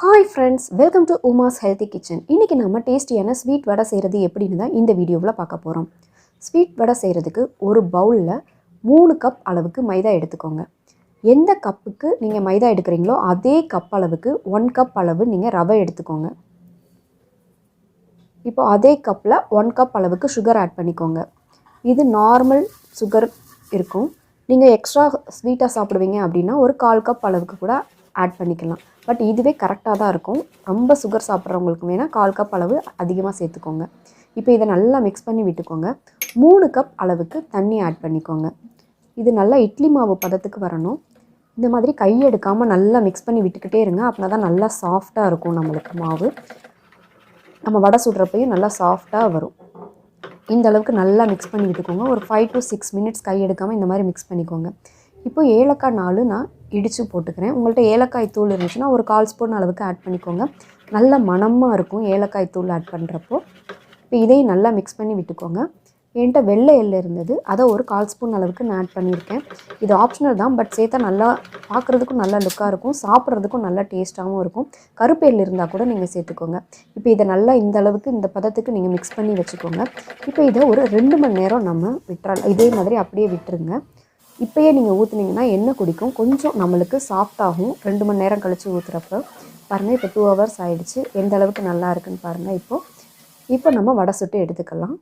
Hi friends welcome to Uma's healthy kitchen இன்றைக்கி நம்ம டேஸ்டியான ஸ்வீட் வடை செய்கிறது எப்படின்னு தான் இந்த வீடியோவில் பார்க்க போகிறோம் ஸ்வீட் வடை செய்கிறதுக்கு ஒரு பவுலில் மூணு கப் அளவுக்கு மைதா எடுத்துக்கோங்க. எந்த கப்புக்கு நீங்கள் மைதா எடுக்கிறீங்களோ அதே கப் அளவுக்கு ஒன் கப் அளவு நீங்கள் ரவை எடுத்துக்கோங்க. இப்போ அதே கப்பில் ஒன் கப் அளவுக்கு சுகர் ஆட் பண்ணிக்கோங்க. இது நார்மல் சுகர் இருக்கும். நீங்கள் எக்ஸ்ட்ரா ஸ்வீட்டாக சாப்பிடுவீங்க அப்படின்னா ஒரு கால் கப் அளவுக்கு கூட ஆட் பண்ணிக்கலாம். பட் இதுவே கரெக்டாக தான் இருக்கும். ரொம்ப சுகர் சாப்பிட்றவங்களுக்கு வேணால் கால் கப் அளவு அதிகமாக சேர்த்துக்கோங்க. இப்போ இதை நல்லா மிக்ஸ் பண்ணி விட்டுக்கோங்க. மூணு கப் அளவுக்கு தண்ணி ஆட் பண்ணிக்கோங்க. இது நல்லா இட்லி மாவு பதத்துக்கு வரணும். இந்த மாதிரி கை எடுக்காமல் நல்லா மிக்ஸ் பண்ணி விட்டுக்கிட்டே இருங்க. அப்படின்னா தான் நல்லா சாஃப்டாக இருக்கும் நம்மளுக்கு மாவு. நம்ம வடை சுடுறப்பையும் நல்லா சாஃப்டாக வரும். இந்த அளவுக்கு நல்லா மிக்ஸ் பண்ணி விட்டுக்கோங்க. ஒரு ஃபைவ் டு சிக்ஸ் மினிட்ஸ் கை எடுக்காமல் இந்த மாதிரி மிக்ஸ் பண்ணிக்கோங்க. இப்போ ஏலக்காய் நாலு நான் இடித்து போட்டுக்கிறேன். உங்கள்கிட்ட ஏலக்காய் தூள் இருந்துச்சுன்னா ஒரு கால் ஸ்பூன் அளவுக்கு ஆட் பண்ணிக்கோங்க. நல்ல மணமாக இருக்கும் ஏலக்காய் தூள் ஆட் பண்ணுறப்போ இப்போ இதையும் நல்லா மிக்ஸ் பண்ணி விட்டுக்கோங்க. என்கிட்ட வெள்ளை எள்ளு இருந்தது. அதை ஒரு கால் ஸ்பூன் அளவுக்கு நான் ஆட் பண்ணியிருக்கேன். இது ஆப்ஷனல் தான் பட் சேர்த்தா நல்லா பார்க்குறதுக்கும் நல்லா லுக்காக இருக்கும். சாப்பிட்றதுக்கும் நல்லா டேஸ்ட்டாகவும் இருக்கும். கருப்பு எள்ளு இருந்தால் கூட நீங்கள் சேர்த்துக்கோங்க. இப்போ இதை நல்லா இந்த அளவுக்கு இந்த பதத்துக்கு நீங்கள் மிக்ஸ் பண்ணி வச்சுக்கோங்க. இப்போ இதை ஒரு ரெண்டு மணி நேரம் நம்ம விட்டுறலாம் இதே மாதிரி அப்படியே விட்டுருங்க. இப்போயே நீங்கள் ஊற்றுனீங்கன்னா எண்ணெய் குடிக்கும். கொஞ்சம் நம்மளுக்கு சாஃப்டாகும் ரெண்டு மணி நேரம் கழித்து ஊற்றுறப்ப பாருங்கள் இப்போ டூ ஹவர்ஸ் ஆகிடுச்சு எந்த அளவுக்கு நல்லா இருக்குன்னு பாருங்கள் இப்போது இப்போ நம்ம வடை சுட்டு எடுத்துக்கலாம்.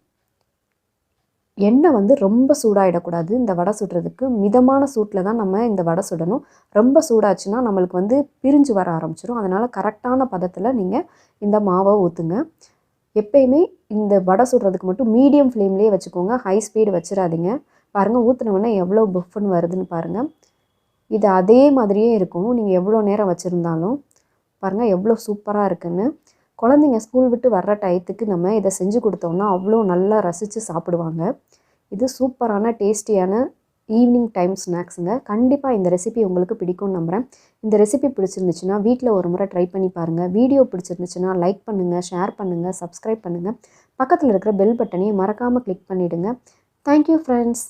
எண்ணெய் வந்து ரொம்ப சூடாகிடக்கூடாது இந்த வடை சுடுறதுக்கு மிதமான சூட்டில் தான் நம்ம இந்த வடை சுடணும். ரொம்ப சூடாச்சுன்னா நம்மளுக்கு வந்து பிரிஞ்சு வர ஆரம்பிச்சிடும் அதனால் கரெக்டான பதத்தில் நீங்கள் இந்த மாவை ஊற்றுங்க எப்பயுமே இந்த வடை சுடுறதுக்கு மட்டும் மீடியம் ஃப்ளேம்லேயே வச்சுக்கோங்க. ஹை ஸ்பீடு வச்சிடாதீங்க. பாருங்கள் ஊற்றினோடனே எவ்வளோ புஃப்னு வருதுன்னு பாருங்கள் இது அதே மாதிரியே இருக்கும். நீங்கள் எவ்வளோ நேரம் வச்சுருந்தாலும் பாருங்கள் எவ்வளோ சூப்பராக இருக்குன்னு. குழந்தைங்க ஸ்கூல் விட்டு வர்ற டயத்துக்கு நம்ம இதை செஞ்சு கொடுத்தோம்னா அவ்வளோ நல்லா ரசித்து சாப்பிடுவாங்க. இது சூப்பரான டேஸ்டியான ஈவினிங் டைம் ஸ்நாக்ஸுங்க கண்டிப்பாக இந்த ரெசிபி உங்களுக்கு பிடிக்கும்னு நம்புகிறேன் இந்த ரெசிபி பிடிச்சிருந்துச்சுன்னா வீட்டில் ஒரு முறை ட்ரை பண்ணி பாருங்கள் வீடியோ பிடிச்சிருந்துச்சுன்னா லைக் பண்ணுங்கள் ஷேர் பண்ணுங்கள் சப்ஸ்கிரைப் பண்ணுங்கள் பக்கத்தில் இருக்கிற பெல் பட்டனையும் மறக்காமல் கிளிக் பண்ணிவிடுங்க தேங்க்யூ ஃப்ரெண்ட்ஸ்